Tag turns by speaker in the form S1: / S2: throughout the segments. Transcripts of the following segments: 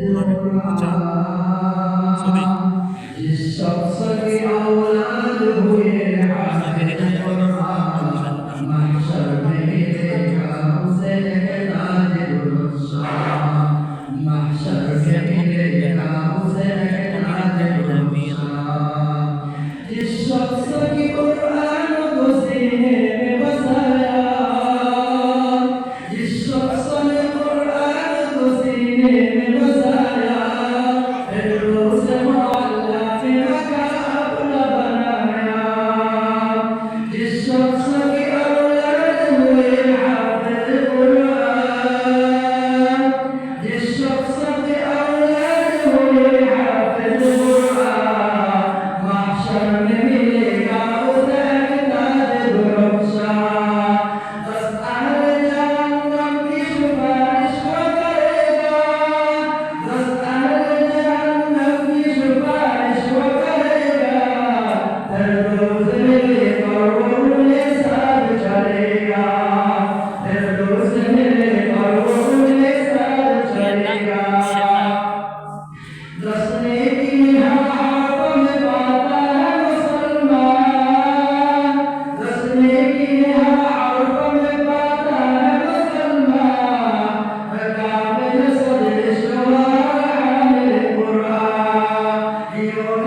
S1: আল্লাহর পূজা সদি Amen.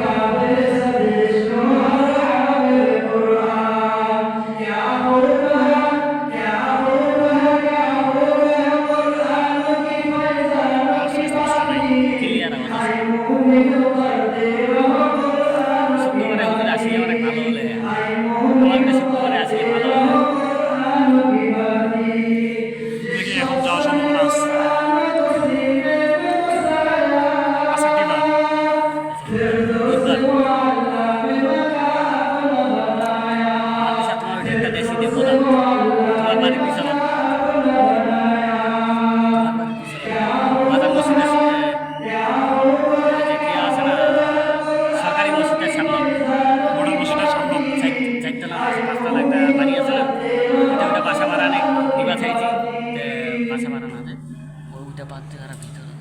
S1: Amen. দেশিতে প্রধান আমার বাড়ি পিছনে মাদার মসজিদের সরকারি মসজিদের সামনে
S2: বড় মসজিদের সামনে
S1: চারতলা পাঁচতলা একটা বাড়ি আছে ওইটা ওইটা বাসা ভাড়া নেই দিবা বাসা ভাড়া না দেয় ওইটা বাদ থেকে ভিতরে